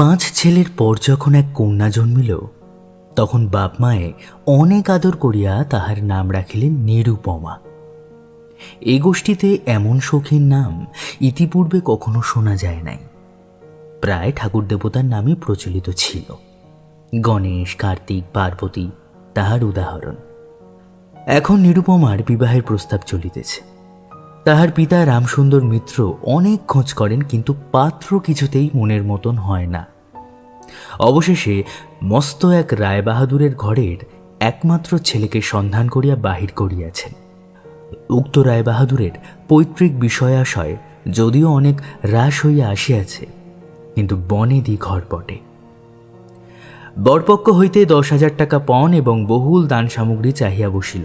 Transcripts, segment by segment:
পাঁচ ছেলের পর যখন এক কন্যা জন্মিল, তখন বাপ মায়ে অনেক আদর করিয়া তাহার নাম রাখিলেন নিরুপমা। এ গোষ্ঠীতে এমন সখীর নাম ইতিপূর্বে কখনো শোনা যায় নাই। প্রায় ঠাকুর দেবতার নামই প্রচলিত ছিল। গণেশ, কার্তিক, পার্বতী, তাহার উদাহরণ। এখন নিরুপমার বিবাহের প্রস্তাব চলিতেছে। তাহার পিতা রামসুন্দর মিত্র অনেক খোঁজ করেন, কিন্তু পাত্র কিছুতেই মনের মতন হয় না। অবশেষে মস্ত এক রায়বাহাদুরের ঘরের একমাত্র ছেলেকে সন্ধান করিয়া বাহির করিয়াছেন। উক্ত রায়বাহাদুরের পৈতৃক বিষয়াশয় যদিও অনেক হ্রাস হইয়া আসিয়াছে, কিন্তু বনেদি ঘর বটে। বরপক্ষ হইতে দশ হাজার টাকা পণ এবং বহুল দান সামগ্রী চাহিয়া বসিল।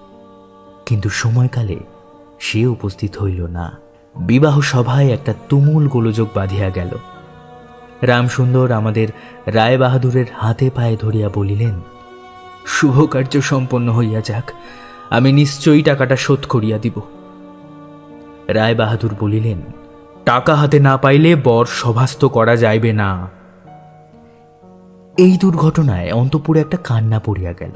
কিন্তু সময়কালে সে উপস্থিত হইল না। বিবাহ সভায় একটা তুমুল গোলযোগ বাঁধিয়া গেল। রামসুন্দর আমাদের রায় বাহাদুরের হাতে পায়ে ধরিয়া বলিলেন শুভ কার্য সম্পন্ন হইয়া যাক, আমি নিশ্চয়ই টাকাটা শোধ করিয়া দিব। রায় বাহাদুর বলিলেন, টাকা হাতে না পাইলে বর সভাস্থ করা যাইবে না। এই দুর্ঘটনায় অন্তপুরে একটা কান্না পড়িয়া গেল।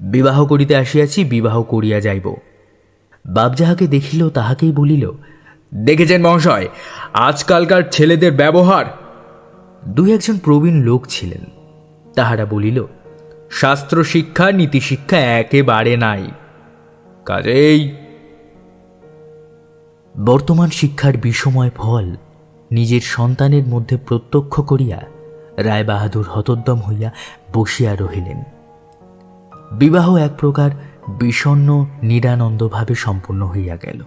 বিবাহ করিতে আসিয়াছি, বিবাহ করিয়া যাইব। বাপ যাহাকে দেখিল, তাহাকেই বলিল, দেখেছেন মহাশয়, আজকালকার ছেলেদের ব্যবহার? দুই একজন প্রবীণ লোক ছিলেন। তাহারা বলিল, শাস্ত্র শিক্ষা, নীতি শিক্ষা একেবারে নাই। কাজেই বর্তমান শিক্ষার বিষময় ফল নিজের সন্তানের মধ্যে প্রত্যক্ষ করিয়া রায়বাহাদুর হতোদ্যম হইয়া বসিয়া রহিলেন। বিবাহ এক প্রকার বিষণ্ন নিরানন্দভাবে সম্পূর্ণ হইয়া গেল।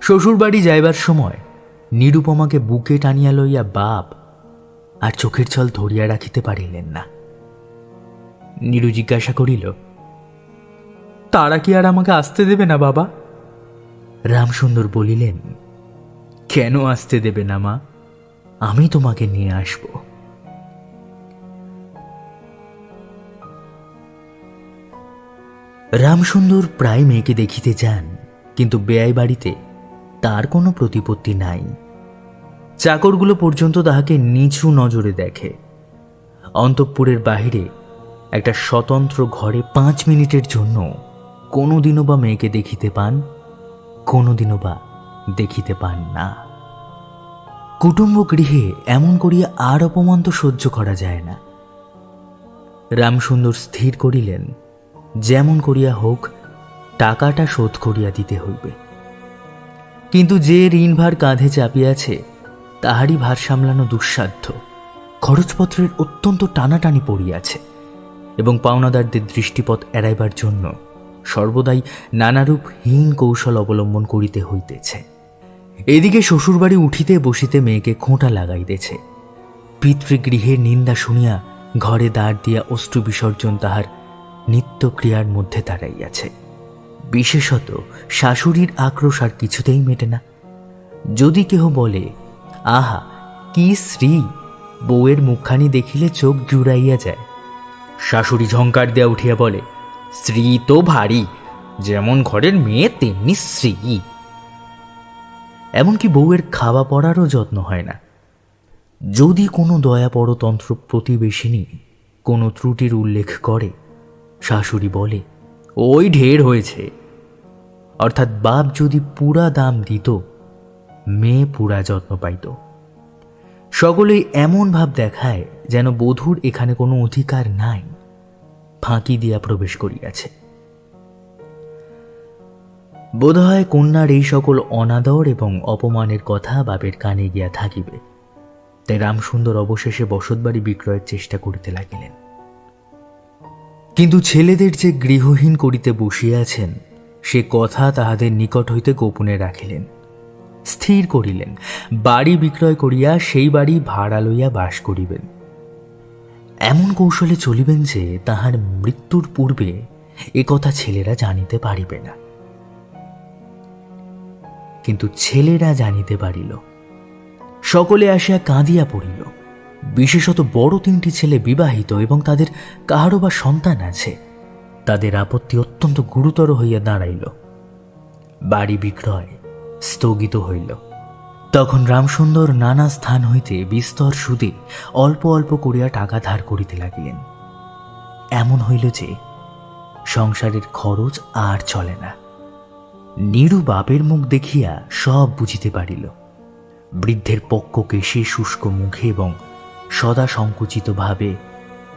শ্বশুরবাড়ি যাইবার সময় নিরুপমাকে বুকে টানিয়া লইয়া বাপ আর চোখের জল ধরিয়া রাখিতে পারিলেন না। নীরু জিজ্ঞাসা করিল, তারা কি আর আমাকে আসতে দেবে না বাবা? রামসুন্দর বলিলেন, কেন আসতে দেবে না মা? আমি তোমাকে নিয়ে আসব। রামসুন্দর প্রায় মেয়েকে দেখিতে যান, কিন্তু বেয়াই বাড়িতে তার কোনো প্রতিপত্তি নাই। চাকরগুলো পর্যন্ত তাহাকে নিচু নজরে দেখে। অন্তঃপুরের বাহিরে একটা স্বতন্ত্র ঘরে পাঁচ মিনিটের জন্য কোনোদিনও বা মেয়েকে দেখিতে পান, কোনোদিনও বা দেখিতে পান না। কুটুম্ব গৃহে এমন করিয়া আর অপমান তো সহ্য করা যায় না। রামসুন্দর স্থির করিলেন যেমন করিয়া হোক, টাকাটা শোধ করিয়া দিতে হইবে। কিন্তু যে ঋণভার কাঁধে চাপিয়াছে তাহারই ভার সামলানো দুঃসাধ্য। খরচপত্রের অত্যন্ত টানাটানি পড়িয়াছে এবং পাওনাদারদের দৃষ্টিপথ এড়াইবার জন্য সর্বদাই নানারূপ হীন কৌশল অবলম্বন করিতে হইতেছে। এদিকে শ্বশুরবাড়ি উঠিতে বসিতে মেয়েকে খোঁটা লাগাইতেছে। পিতৃগৃহের নিন্দা শুনিয়া ঘরে দাঁড় দিয়া অশ্রু বিসর্জন তাহার নিত্যক্রিয়ার মধ্যে দাঁড়াইয়াছে। বিশেষত শাশুড়ির আক্রোশ আর কিছুতেই মেটে না। যদি কেহ বলে, আহা, কি শ্রী বউয়ের মুখখানি দেখিলে চোখ জুড়াইয়া যায়। শাশুড়ি ঝঙ্কার দেয়া উঠিয়া বলে, স্ত্রী তো ভারী, যেমন ঘরের মেয়ে তেমনি স্ত্রী। এমনকি বউয়ের খাওয়া পড়ারও যত্ন হয় না। যদি কোনো দয়াপরতন্ত্র প্রতিবেশিনী কোনো ত্রুটির উল্লেখ করে শাশুড়ি বলে, ওই ঢের হয়েছে। অর্থাৎ বাপ যদি পুরা দাম দিত, মেয়ে পুরা যত্ন পাইত। সকলেই এমন ভাব দেখায় যেন বধূর এখানে কোনো অধিকার নাই, ফাঁকি দিয়া প্রবেশ করিয়াছে। বোধহয় কন্যার এই সকল অনাদর এবং অপমানের কথা বাপের কানে গিয়া থাকিবে। তাই রামসুন্দর অবশেষে বসতবাড়ি বিক্রয়ের চেষ্টা করিতে লাগিলেন। কিন্তু ছেলেদের যে গৃহহীন করিতে বসিয়াছেন সে কথা তাহাদের নিকট হইতে গোপনে রাখিলেন। স্থির করিলেন, বাড়ি বিক্রয় করিয়া সেই বাড়ি ভাড়া লইয়া বাস করিবেন। এমন কৌশলে চলিবেন যে তাহার মৃত্যুর পূর্বে এ কথা ছেলেরা জানিতে পারিবে না। কিন্তু ছেলেরা জানিতে পারিল, সকলে আসিয়া কাঁদিয়া পড়িল। বিশেষত বড় তিনটি ছেলে বিবাহিত এবং তাদের কাহারও বা সন্তান আছে। তাদের আপত্তি অত্যন্ত গুরুতর হইয়া দাঁড়াইল। বাড়ি বিক্রয় স্থগিত হইল। তখন রামসুন্দর নানা স্থান হইতে বিস্তর সুদে অল্প অল্প করিয়া টাকা ধার করিতে লাগিলেন। এমন হইল যে, সংসারের খরচ আর চলে না। নিরু বাপের মুখ দেখিয়া সব বুঝিতে পারিল। বৃদ্ধের পক্ষকে সে শুষ্ক মুখে এবং সদা সংকুচিত ভাবে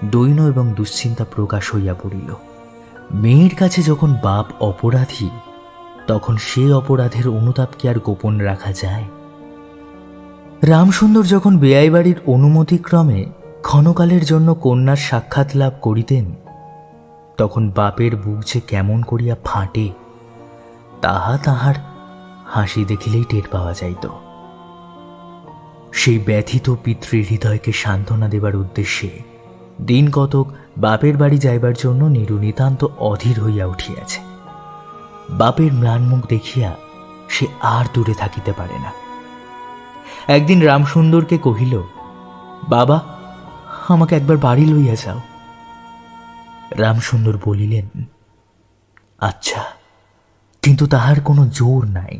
দৈন এবং দুশ্চিন্তা প্রকাশ হইয়া পড়িল। মেয়ের কাছে যখন বাপ অপরাধী, তখন সে অপরাধের অনুতাপ কি আর গোপন রাখা যায়। রামসুন্দর যখন বেয়াই বাড়ির অনুমতিক্রমে ক্ষণকালের জন্য কন্যার সাক্ষাৎ লাভ করিতেন, তখন বাপের বুক যে কেমন করিয়া ফাটে, তাহা তাহার হাসি দেখিলেই টের পাওয়া যাইত। সেই ব্যথিত পিতৃ হৃদয়কে সান্ত্বনা দেবার উদ্দেশ্যে দিন কতক বাপের বাড়ি যাইবার জন্য নিরু নিতান্ত অধীর হইয়া উঠিয়াছে। বাপের ম্লানমুখ দেখিয়া সে আর দূরে থাকিতে পারে না। একদিন রামসুন্দরকে কহিল, বাবা, আমাকে একবার বাড়ি লইয়া যাও। রামসুন্দর বলিলেন আচ্ছা কিন্তু তাহার কোনো জোর নাই।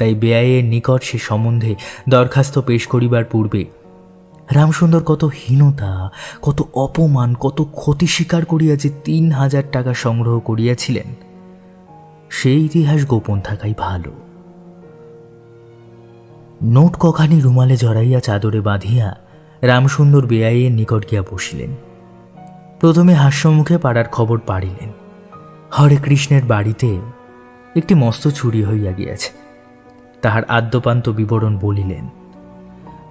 তাই বেআইয়ের নিকট সে সম্বন্ধে দরখাস্ত পেশ করিবার পূর্বে রামসুন্দর কত হীনতা, কত অপমান, কত ক্ষতি স্বীকার করিয়া যে তিন হাজার টাকা সংগ্রহ করিয়াছিলেন। সেই ইতিহাস গোপন থাকাই ভালো। নোট কখানি রুমালে জড়াইয়া চাদরে বাঁধিয়া রামসুন্দর বেআইয়ের নিকট গিয়া বসিলেন। প্রথমে হাস্যমুখে পাড়ার খবর পাড়িলেন। হরে কৃষ্ণের বাড়িতে একটি মস্ত চুরি হইয়া গিয়াছে। তাহার আদ্যপান্ত বিবরণ বলিলেন।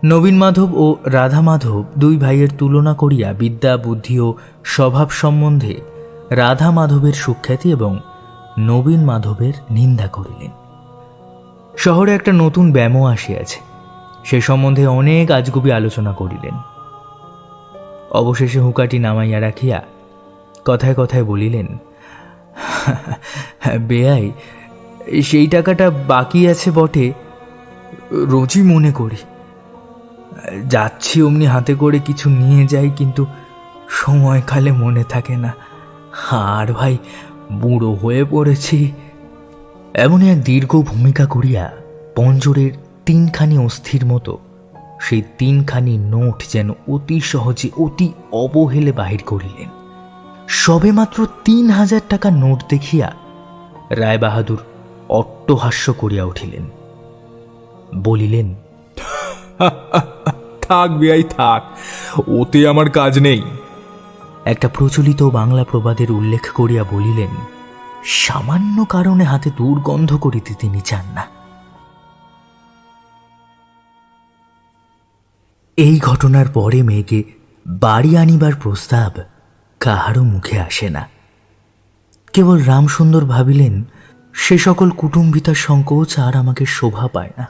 নবীন মাধব ও রাধা মাধব দুই ভাইয়ের তুলনা করিয়া বিদ্যা, বুদ্ধি ও স্বভাব সম্বন্ধে রাধা মাধবের সুখ্যাতি এবং নবীন মাধবের নিন্দা করিলেন। শহরে একটা নতুন ব্যামো আসিয়াছে। সে সম্বন্ধে অনেক আজগুবি আলোচনা করিলেন। অবশেষে হুকাটি নামাইয়া রাখিয়া কথায় কথায় বলিলেন বেয়াই সেই টাকাটা বাকি আছে বটে, রোজই মনে করি। যাচ্ছি অমনি হাতে করে কিছু নিয়ে যাই, কিন্তু সময়কালে মনে থাকে না। আর ভাই, বুড়ো হয়ে পড়েছি। এমন এক দীর্ঘ ভূমিকা করিয়া পঞ্জরের তিনখানি অস্থির মতো, সেই তিনখানি নোট যেন অতি সহজে, অতি অবহেলে বাহির করিলেন। সবেমাত্র তিন হাজার টাকা নোট দেখিয়া রায়বাহাদুর অট্টহাস্য করিয়া উঠিলেন। বলিলেন থাক বেয়াই থাক ওতে আমার কাজ নেই। একটা প্রচলিত বাংলা প্রবাদের উল্লেখ করিয়া বলিলেন সামান্য কারণে হাতে দুর্গন্ধ করিতে তিনি চান না। এই ঘটনার পরে মেয়েকে বাড়ি আনিবার প্রস্তাব কাহারও মুখে আসে না। কেবল রামসুন্দর ভাবিলেন সে সকল কুটুম্বিতার সংকোচ আর আমাকে শোভা পায় না।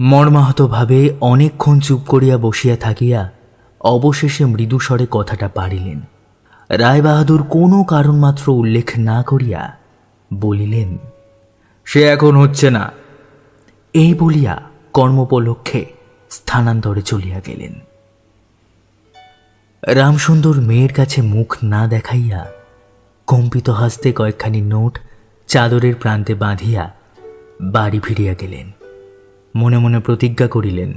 মর্মাহতভাবে অনেকক্ষণ চুপ করিয়া বসিয়া থাকিয়া অবশেষে মৃদুস্বরে কথাটা পারিলেন। রায়বাহাদুর কোনো কারণ মাত্র উল্লেখ না করিয়া বলিলেন সে এখন হচ্ছে না। এই বলিয়া কর্মোপলক্ষে স্থানান্তরে চলিয়া গেলেন। রামসুন্দর মেয়ের কাছে মুখ না দেখাইয়া কম্পিত হাসতে কয়েকখানি নোট চাদরের প্রান্তে বাঁধিয়া বাড়ি ফিরিয়া গেলেন। মনে মনে প্রতিজ্ঞা করিলেন,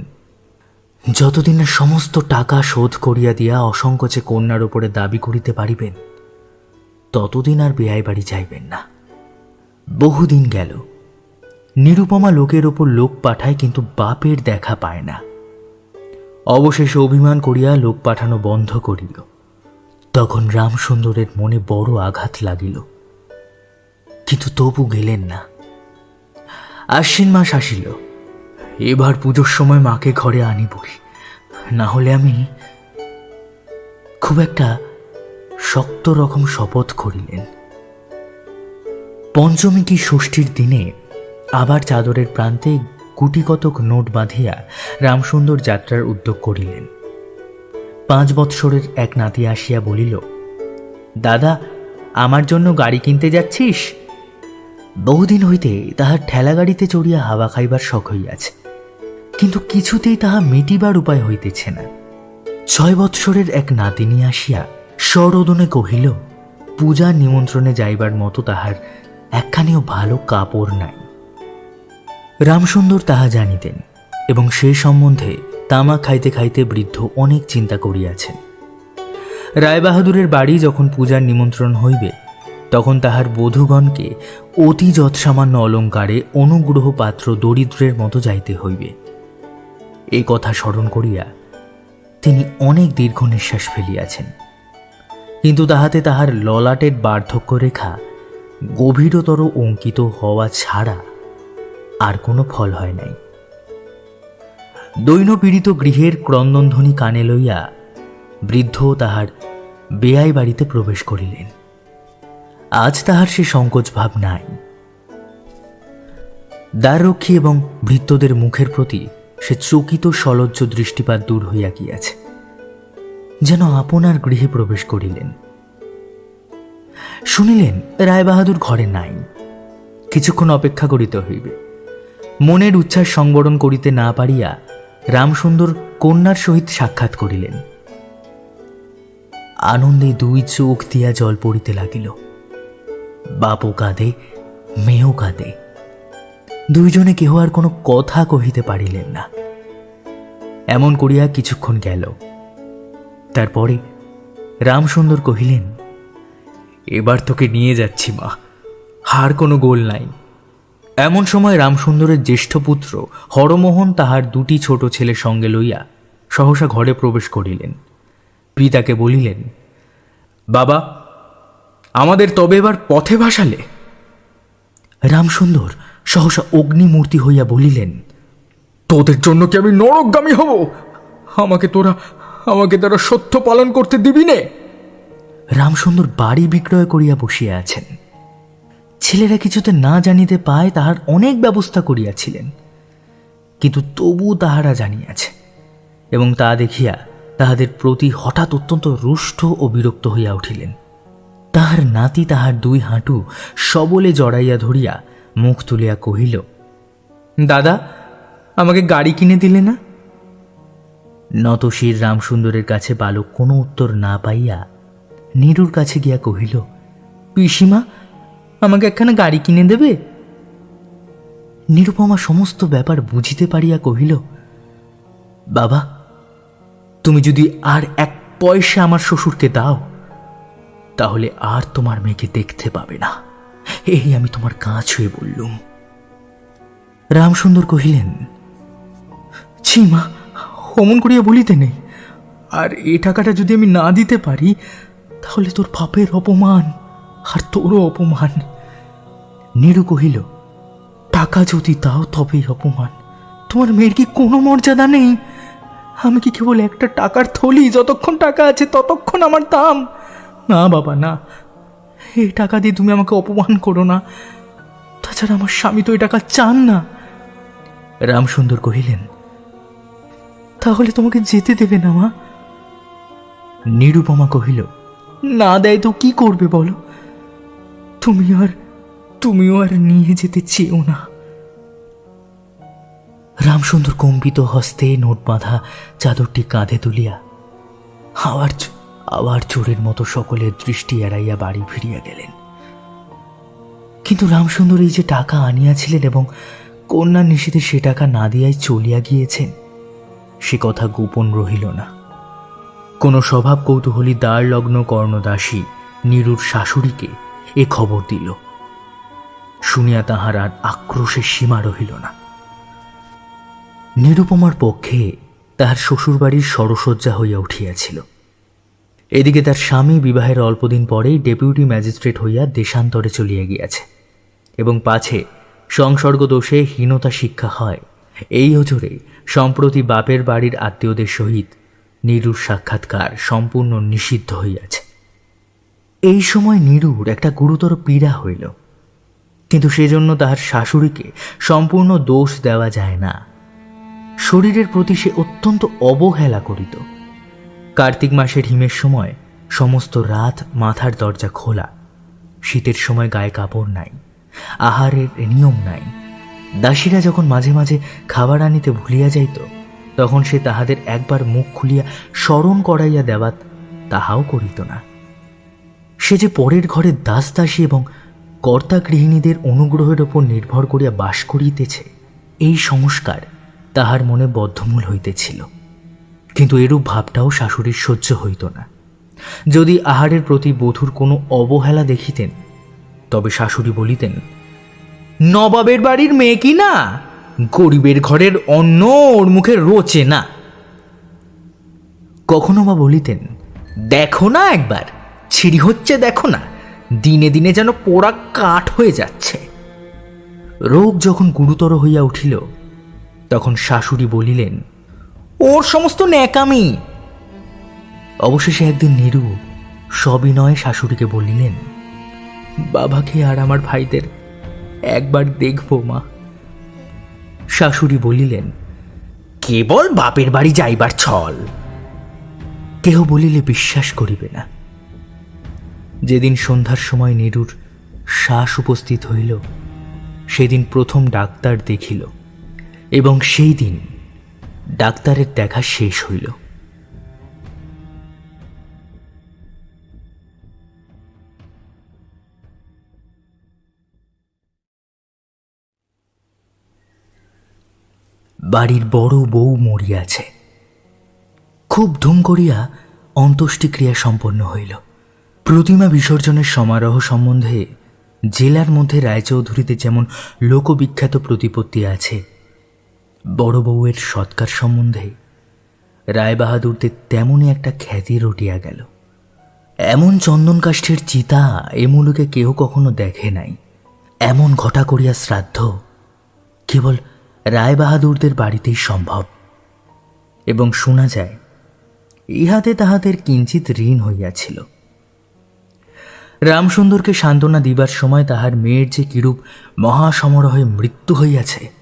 যতদিন না সমস্ত টাকা শোধ করিয়া দিয়া অসংকোচে কন্যার উপরে দাবি করিতে পারিবেন, ততদিন আর বেয়াই বাড়ি যাইবেন না। বহুদিন গেল, নিরুপমা লোকের ওপর লোক পাঠায় কিন্তু বাপের দেখা পায় না। অবশেষে অভিমান করিয়া লোক পাঠানো বন্ধ করিল। তখন রামসুন্দরের মনে বড় আঘাত লাগিল। কিন্তু তবু গেলেন না। আশ্বিন মাস আসিল। এবার পুজোর সময় মাকে ঘরে আনিবই না হলে আমি খুব একটা শক্ত রকম শপথ করিলেন। পঞ্চমী কি ষষ্ঠীর দিনে আবার চাদরের প্রান্তে গুটিকতক নোট বাঁধিয়া রামসুন্দর যাত্রার উদ্যোগ করিলেন। পাঁচ বৎসরের এক নাতি আসিয়া বলিল, দাদা, আমার জন্য গাড়ি কিনতে যাচ্ছিস? বহুদিন হইতে তাহার ঠেলা গাড়িতে চড়িয়া হাওয়া খাইবার শখ হইয়াছে, কিন্তু কিছুতেই তাহা মিটিবার উপায় হইতেছে না। ছয় বৎসরের এক নাতিনী আসিয়া সরোদনে কহিল পূজার নিমন্ত্রণে যাইবার মতো তাহার একখানিও ভালো কাপড় নাই। রামসুন্দর তাহা জানিতেন এবং সে সম্বন্ধে তামা খাইতে খাইতে বৃদ্ধ অনেক চিন্তা করিয়াছেন। রায়বাহাদুরের বাড়ি যখন পূজার নিমন্ত্রণ হইবে তখন তাহার বধূগণকে অতি যৎসামান্য অলঙ্কারে অনুগ্রহ পাত্র দরিদ্রের মতো যাইতে হইবে। এই কথা স্মরণ করিয়া তিনি অনেক দীর্ঘ নিঃশ্বাস ফেলিয়াছেন। কিন্তু তাহাতে তাহার ললাটের বার্ধক্য রেখা গভীরতর অঙ্কিত হওয়া ছাড়া আর কোনো ফল হয় নাই। দৈনপীড়িত গৃহের ক্রন্দনধ্বনি কানে লইয়া বৃদ্ধ তাহার বেয়াই বাড়িতে প্রবেশ করিলেন। আজ তাহার সে সংকোচ ভাব নাই। দ্বাররক্ষী এবং ভৃত্যদের মুখের প্রতি সে চকিত সলজ্জ দৃষ্টিপাত দূর হইয়া গিয়াছে, যেন আপনার গৃহে প্রবেশ করিলেন। শুনিলেন, রায়বাহাদুর ঘরে নাই, কিছুক্ষণ অপেক্ষা করিতে হইবে। মনের উচ্ছ্বাস সংবরণ করিতে না পারিয়া রামসুন্দর কন্যার সহিত সাক্ষাৎ করিলেন। আনন্দে দুই চোখ দিয়া জল পড়িতে লাগিল। বাপও কাঁদে, মেয়েও কাঁদে। দুইজনে কেহ আর কোনো কথা কহিতে পারিলেন না। এমন করিয়া কিছুক্ষণ গেল। তারপরে রামসুন্দর কহিলেন, এবার তোকে নিয়ে যাচ্ছি, মা। হার কোনো গোল নাই। এমন সময় রামসুন্দরের জ্যেষ্ঠ পুত্র হরমোহন তাহার দুটি ছোট ছেলে সঙ্গে লইয়া সহসা ঘরে প্রবেশ করিলেন। পিতাকে বলিলেন, বাবা আমাদের তবে এবার পথে ভাসালে। রামসুন্দর সহসা অগ্নিমূর্তি হইয়া বলিলেন তোদের জন্য কি আমি নরকগামী হব? আমাকে তোরা আমাকে তোরা সত্য পালন করতে দিবি নে। রামসুন্দর বাড়ি বিক্রয় করিয়া বসিয়া আছেন। ছেলেরা কিছুতে না জানিতে পায় তাহার অনেক ব্যবস্থা করিয়াছিলেন কিন্তু তবু তাহারা জানিয়াছে এবং তা দেখিয়া তাহাদের প্রতি হঠাৎ অত্যন্ত রুষ্ট ও বিরক্ত হইয়া উঠিলেন। তাহার নাতি তাহার দুই হাঁটু সবলে জড়াইয়া ধরিয়া মুখ তুলিয়া কহিল, দাদা, আমাকে গাড়ি কিনে দিলে না? নতশির রামসুন্দরের কাছে বালক কোনো উত্তর না পাইয়া নীরুর কাছে গিয়া কহিল, পিসিমা, আমাকে একখানা গাড়ি কিনে দেবে? নিরুপমা সমস্ত ব্যাপার বুঝিতে পারিয়া কহিল, বাবা, তুমি যদি আর এক পয়সা আমার শ্বশুরকে দাও তাহলে আর তোমার মেয়েকে দেখতে পাবে না। এই আমি তোমার কাজ হয়ে বললুম। রামসুন্দর কহিলেন, ছি মা, অমন করিয়া বলিতে নেই। আর এ টাকাটা যদি আমি না দিতে পারি, তাহলে তোর পাপের অপমান আর তোরও অপমান। নীরু কহিল, টাকা যদি দাও তবেই অপমান। তোমার মেয়ের কি কোনো মর্যাদা নেই? আমি কি কেবল একটা টাকার থলি, যতক্ষণ টাকা আছে ততক্ষণ আমার দাম। না, বাবা, না। এই টাকা দিয়ে তুমি আমাকে অপমান করো না। তাছাড়া আমার স্বামী তো এই টাকা চান না। রামসুন্দর কহিলেন, তাহলে তোমাকে যেতে দেবে না, মা? নিরুপমা কহিল, না দেয় তো কি করবে বলো? তুমি আর, তুমিও আর নিয়ে যেতে চেও না। রামসুন্দর কম্পিত হস্তে নোট বাঁধা চাদরটি কাঁধে তুলিয়া হাওয়ার আবার চোরের মতো সকলের দৃষ্টি এড়াইয়া বাড়ি ফিরিয়া গেলেন। কিন্তু রামসুন্দর এই যে টাকা আনিয়াছিলেন এবং কন্যা নিষেধে সে টাকা না দিয়াই চলিয়া গিয়েছেন, সে কথা গোপন রহিল না। কোনো স্বভাব কৌতূহলী দ্বার লগ্ন কর্ণদাসী নিরুর শাশুড়িকে এ খবর দিল। শুনিয়া তাহার আর আক্রোশের সীমা রহিল না। নিরুপমার পক্ষে তাহার শ্বশুরবাড়ির সরসজ্জা হইয়া উঠিয়াছিল। এদিকে তার স্বামী বিবাহের অল্পদিন পরেই ডেপুটি ম্যাজিস্ট্রেট হইয়া দেশান্তরে চলিয়া গিয়াছে এবং পাছে সংসর্গ দোষে হীনতা শিক্ষা হয়। এই ওজরে সম্প্রতি বাপের বাড়ির আত্মীয়দের সহিত নিরুর সাক্ষাৎকার সম্পূর্ণ নিষিদ্ধ হইয়াছে। এই সময় নিরুর একটা গুরুতর পীড়া হইল। কিন্তু সেজন্য তাহার শাশুড়িকে সম্পূর্ণ দোষ দেওয়া যায় না। শরীরের প্রতি সে অত্যন্ত অবহেলা করিত। কার্তিক মাসের হিমের সময় সমস্ত রাত মাথার দরজা খোলা। শীতের সময় গায়ে কাপড় নাই, আহারের নিয়ম নাই। দাসীরা যখন মাঝে মাঝে খাবার আনিতে ভুলিয়া যাইত, তখন সে তাহাদের একবার মুখ খুলিয়া স্মরণ করাইয়া দেওয়াত তাহাও করিত না। সে যে পরের ঘরে দাস দাসী এবং কর্তা গৃহিণীদের অনুগ্রহের ওপর নির্ভর করিয়া বাস করিতেছে, এই সংস্কার তাহার মনে বদ্ধমূল হইতেছিল। কিন্তু এরূপ ভাবটাও শাশুড়ির সহ্য হইত না। যদি আহারের প্রতি বধূর কোনো অবহেলা দেখিতেন, তবে শাশুড়ি বলিতেন, নবাবের বাড়ির মেয়ে কি না? গরিবের ঘরের অন্ন ওর মুখে রোচে না। কখনো বা বলিতেন, দেখো না একবার, ছিড়ি হচ্ছে দেখো না, দিনে দিনে যেন পোড়া কাঠ হয়ে যাচ্ছে। রোগ যখন গুরুতর হইয়া উঠিল, তখন শাশুড়ি বলিলেন ওর সমস্ত ন্যাকামি। অবশেষে একদিন নিরু সবিনয় শাশুড়িকে বলিলেন, বাবাকে আর আমার ভাইদের একবার দেখব, মা। শাশুড়ি বলিলেন, কেবল বাপের বাড়ি যাইবার ছল। কেহ বলিলে বিশ্বাস করিবে না। যেদিন সন্ধ্যার সময় নিরুর শ্বাস উপস্থিত হইল, সেদিন প্রথম ডাক্তার দেখিল, এবং সেই দিন ডাক্তারের দেখা শেষ হইল। বাড়ির বড় বউ মরিয়াছে। খুব ধুম করিয়া অন্ত্যেষ্টিক্রিয়া সম্পন্ন হইল। প্রতিমা বিসর্জনের সমারোহ সম্বন্ধে জেলার মধ্যে রায়চৌধুরীতে যেমন লোকবিখ্যাত প্রতিপত্তি আছে বড় বউয়ের সৎকার সম্বন্ধে রায়বাহাদুরদের তেমনই একটা খ্যাতি রটিয়া গেল। এমন চন্দন কাষ্ঠের চিতা এ মুলুকে কেহ কখনো দেখে নাই। এমন ঘটা করিয়া শ্রাদ্ধ কেবল রায়বাহাদুরদের বাড়িতেই সম্ভব। এবং শোনা যায়, ইহাতে তাহাদের কিঞ্চিত ঋণ হইয়াছিল। রামসুন্দরকে সান্ত্বনা দিবার সময় তাহার মেয়ের যে কিরূপ মহাসমারোহে মৃত্যু হইয়াছে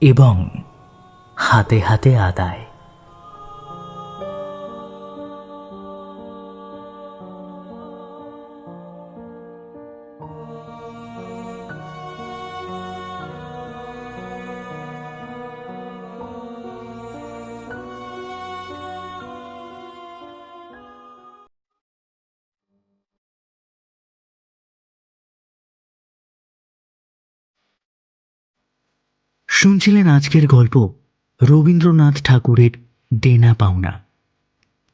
এবং হাতে হাতে আদায়। শুনছিলেন আজকের গল্প রবীন্দ্রনাথ ঠাকুরের দেনা পাওনা।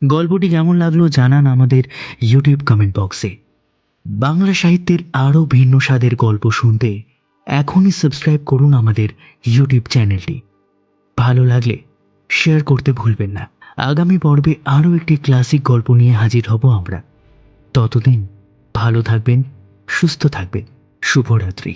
গল্পটি কেমন লাগল জানান আমাদের ইউটিউব কমেন্ট বক্সে। বাংলা সাহিত্যের আরও ভিন্ন স্বাদের গল্প শুনতে এখনই সাবস্ক্রাইব করুন আমাদের ইউটিউব চ্যানেলটি। ভালো লাগলে শেয়ার করতে ভুলবেন না। আগামী পর্বে আরও একটি ক্লাসিক গল্প নিয়ে হাজির হব আমরা। ততদিন ভালো থাকবেন, সুস্থ থাকবেন। শুভরাত্রি।